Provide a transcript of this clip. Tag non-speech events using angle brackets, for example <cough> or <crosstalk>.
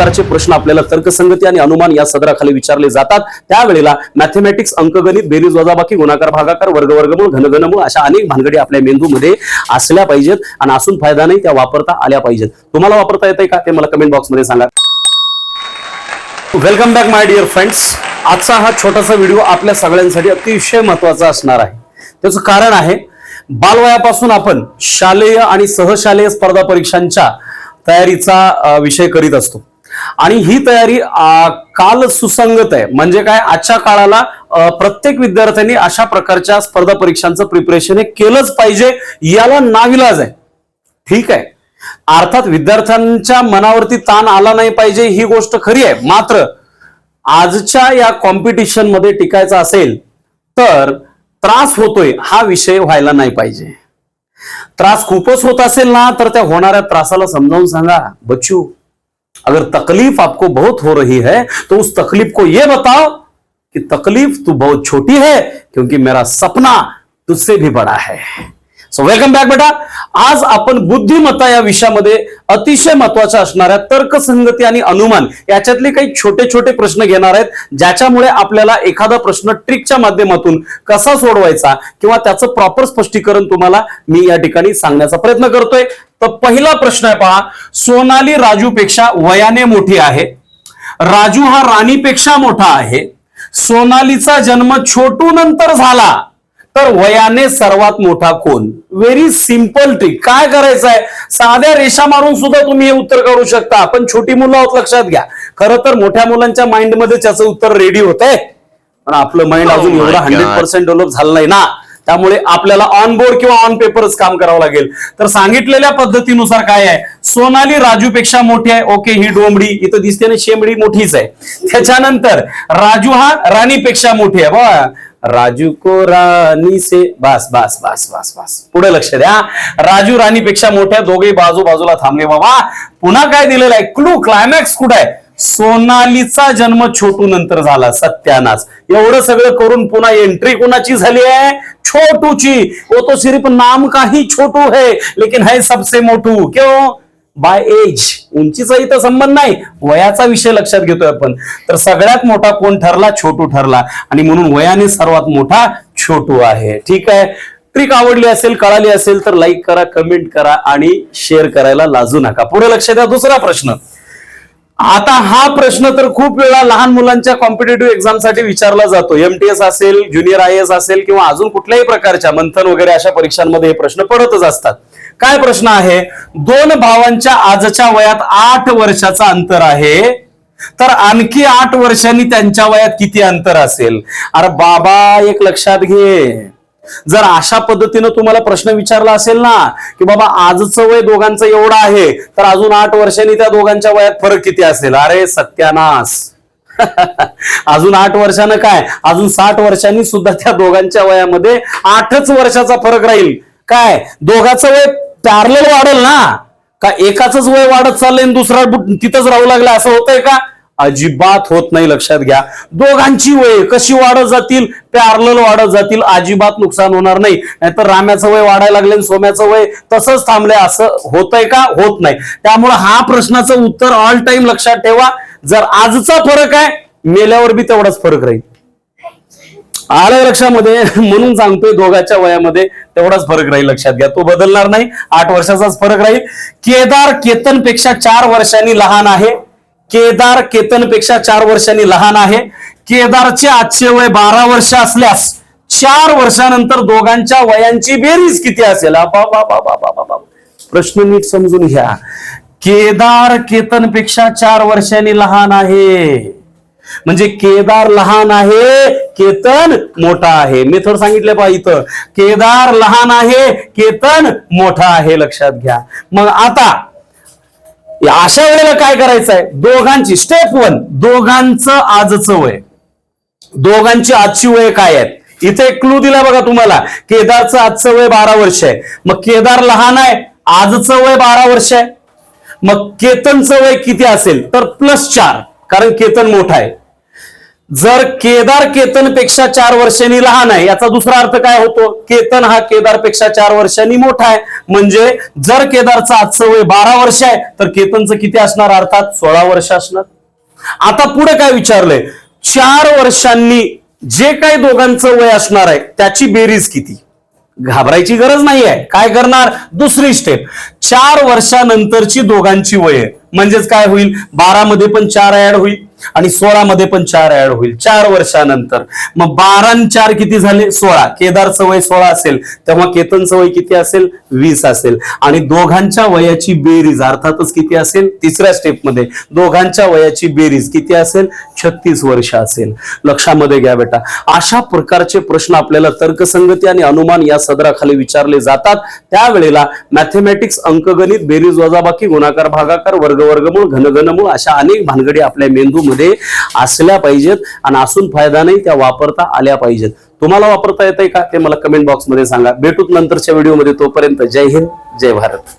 प्रकारचे प्रश्न आपल्याला तर्कसंगती आणि अनुमान या सदराखाली विचारले जातात. त्यावेळेला मॅथमॅटिक्स अंकगणित बेरीज वजाबाकी गुणाकार भागाकार वर्ग वर्गमूळ घनघनमूळ अशा अनेक भानगडी आपल्या मेंदूमध्ये असल्या पाहिजेत आणि असून फायदा नाही त्या वापरता आल्या पाहिजेत. तुम्हाला वापरता येते का? ते मला कमेंट बॉक्समध्ये सांगा. Welcome back my dear friends आजचा हा छोटासा व्हिडिओ आपल्या सगळ्यांसाठी अतिशय महत्त्वाचा असणार आहे. त्याचं कारण आहे बालवयापासून आपण शालेय आणि सहशालेय स्पर्धा परीक्षांच्या तयारीचा विषय करीत असतो. आणि ही तयारी काल सुसंगत आहे. म्हणजे काय आजच्या काळाला प्रत्येक विद्यार्थ्यांनी अशा प्रकारच्या स्पर्धा परीक्षांचं प्रिपरेशन हे केलंच पाहिजे याला नाविलाज आहे. ठीक आहे. अर्थात विद्यार्थ्यांच्या मनावरती ताण आला नाही पाहिजे ही गोष्ट खरी आहे. मात्र आजच्या या कॉम्पिटिशनमध्ये टिकायचं असेल तर त्रास होतोय हा विषय व्हायला नाही पाहिजे. त्रास खूपच होत असेल ना तर त्या होणाऱ्या त्रासाला समजावून सांगा. बच्चू अगर तकलीफ आपको बहुत हो रही है तो उस तकलीफ को ये बताओ कि तकलीफ तू बहुत छोटी है क्योंकि मेरा सपना तुझसे भी बड़ा है। सो वेलकम बॅक बेटा। आज आपण बुद्धिमत्ता या विषयामध्ये अतिशय महत्त्वाच्या असणाऱ्या तर्कसंगती आणि अनुमान याच्यातले काही छोटे छोटे प्रश्न घेणार आहेत ज्याच्यामुळे आपल्याला एखादा प्रश्न ट्रिकच्या माध्यमातून कसा सोडवायचा किंवा त्याचं प्रॉपर स्पष्टीकरण तुम्हाला मी या ठिकाणी सांगण्याचा प्रयत्न करतोय. तर पहिला प्रश्न आहे पहा सोनाली राजूपेक्षा वयाने मोठी आहे. राजू हा राणीपेक्षा मोठा आहे. सोनालीचा जन्म छोटू नंतर झाला. तर वयाने सर्वात मोठा कोण? व्हेरी सिंपल ट्रिक काय करायचं आहे साध्या रेषा मारून सुद्धा तुम्ही हे उत्तर करू शकता. पण छोटी मुलं आहोत लक्षात घ्या. खरं तर मोठ्या मुलांच्या माइंडमध्ये त्याचं उत्तर रेडी होत आहे पण आपलं माइंड Oh अजून एवढं हंड्रेड. पर्सेंट डेव्हलप झालं नाही ना. त्यामुळे आपल्याला ऑन बोर्ड किंवा ऑन पेपरच काम करावं लागेल. तर सांगितलेल्या पद्धतीनुसार काय आहे? सोनाली राजूपेक्षा मोठी आहे. ओके ही डोंबडी इथं दिसते ना शेंबडी मोठीच आहे. त्याच्यानंतर राजू हा राणीपेक्षा मोठी आहे. बा राजू को राणी से बस बस बस बस बस. पुढे लक्ष द्या. राजू राणीपेक्षा मोठ्या दोघे बाजू बाजूला थांबले. बाबा पुन्हा काय दिलेलं आहे? क्लू क्लायमॅक्स कुठे आहे? सोनालीचा जन्म छोटू नंतर झाला सत्यानाच एवढं सगळं करून पुन्हा एंट्री कोणाची झाली आहे? छोटूची. वो तो सिर्फ नाम का ही छोटू है लेकिन है सबसे मोठू. क्यों? बाय एज उंचीचा इथं संबंध नाही. वयाचा विषय लक्षात घेतोय आपण. तर सगळ्यात मोठा कोण ठरला? छोटू ठरला. आणि म्हणून वयाने सर्वात मोठा छोटू आहे. ठीक आहे? ट्रिक आवडली असेल कळाली असेल तर लाईक करा कमेंट करा आणि शेअर करायला लाजू नका. पुढे लक्ष द्या. दुसरा प्रश्न. आता हा प्रश्न तर खूप वेळा लहान मुलांच्या कॉम्पिटेटिव्ह एक्झामसाठी विचारला जातो. एमटीएस असेल ज्युनियर आय एस असेल किंवा अजून कुठल्याही प्रकारच्या मंथन वगैरे अशा परीक्षांमध्ये हे प्रश्न पडतच असतात. काय प्रश्न आहे? दोन भावांच्या आजच्या वयात आठ वर्षाचा अंतर आहे. तर आणखी आठ वर्षांनी त्यांच्या वयात किती अंतर असेल? अरे बाबा एक लक्षात घे. जर अशा पद्धतीनं तुम्हाला प्रश्न विचारला असेल ना की बाबा आजचं वय दोघांचं एवढं आहे तर अजून आठ वर्षांनी त्या दोघांच्या वयात फरक किती असेल? अरे सत्यानाश. <laughs> अजून आठ वर्षानं काय? अजून साठ वर्षांनी सुद्धा त्या दोघांच्या वयामध्ये आठच वर्षाचा फरक राहील. काय? दोघांचं वय पॅरल वाढेल ना? का एकाच वय वाढत चाललंय दुसरा तिथंच राहू लागला? असं होतंय का? अजिबात होत नाही लक्षात घ्या. दोघांची वय कशी वाढत जातील? पॅरल वाढत जातील. अजिबात नुकसान होणार नाही. नाहीतर राम्याचं वय वाढायला लागले आणि सोम्याचं वय तसंच थांबलंय असं होतंय का? होत नाही. त्यामुळे हा प्रश्नाचं उत्तर ऑल टाइम लक्षात ठेवा. जर आजचा फरक आहे मेल्यावर बी तेवढाच फरक राहील. आलं लक्षामध्ये. म्हणून सांगतोय दोघांच्या वयामध्ये तेवढाच फरक राहील लक्षात घ्या. तो बदलणार नाही. आठ वर्षाचाच फरक राहील. केदार केतनपेक्षा चार वर्षांनी लहान आहे. केदार केतनपेक्षा चार वर्षांनी लहान आहे. केदारचे आजचे वय बारा वर्ष असल्यास चार वर्षानंतर दोघांच्या वयांची बेरीज किती असेल? बा, बा, प्रश्न नीट समजून घ्या. केदार केतनपेक्षा चार वर्षांनी लहान आहे. म्हणजे केदार लहान आहे केतन मोठा आहे. मी थोडं सांगितलं पहा इथं. केदार लहान आहे केतन मोठा आहे. लक्षात घ्या. मग आता अशा वेळेला काय करायचं आहे दोघांची स्टेप वन दोघांचं आजचं वय. दोघांची आजची वय काय आहेत? इथे एक क्लू दिला बघा तुम्हाला. केदारचं आजचं वय बारा वर्ष आहे. मग केदार लहान आहे आजचं वय बारा वर्ष आहे. मग केतनचं वय किती असेल? तर प्लस चार कारण केतन मोठा आहे. जर केदार केतनपेक्षा चार वर्षांनी लहान आहे याचा दुसरा अर्थ काय होतो? केतन हा केदारपेक्षा चार वर्षांनी मोठा आहे. म्हणजे जर केदारचा आजचं वय बारा वर्ष आहे तर केतनचं किती असणार? अर्थात सोळा वर्ष असणार. आता पुढे काय विचारलंय? चार वर्षांनी जे काही दोघांचं वय असणार आहे त्याची बेरीज किती? घाबरायची गरज नाही आहे काय करणार? दुसरी स्टेप चार वर्षानंतरची दोघांची वय आहे. म्हणजेच काय होईल? बारा मध्ये पण चार ऍड होईल आणि सोळा मध्ये पण चार ऍड होईल. चार वर्षानंतर. मग बारा चार किती झाले? सोळा. केदारचं वय सोळा असेल. तेव्हा केतनचं वय किती असेल? वीस असेल. आणि दोघांच्या वयाची बेरीज अर्थातच किती असेल? तिसऱ्या स्टेपमध्ये. दोघांच्या वयाची बेरीज किती असेल? छत्तीस वर्ष असेल. लक्षामध्ये घ्या बेटा. अशा प्रकारचे प्रश्न आपल्याला तर्कसंगती आणि अनुमान या सदराखाली विचारले जातात. त्यावेळेला मॅथमॅटिक्स अंकगणित बेरीज वजाबाकी गुणाकार भागाकार वर्ग वर्गमूळ घनघनमूळ अशा अनेक भानगडी आपल्या मेंदूमध्ये असल्या पाहिजेत आणि असून फायदा नाही त्या वापरता आल्या पाहिजेत. तुम्हाला वापरता येतंय का? ते मला कमेंट बॉक्समध्ये सांगा. भेटूत नंतरच्या व्हिडिओमध्ये तोपर्यंत जय हिंद जय भारत.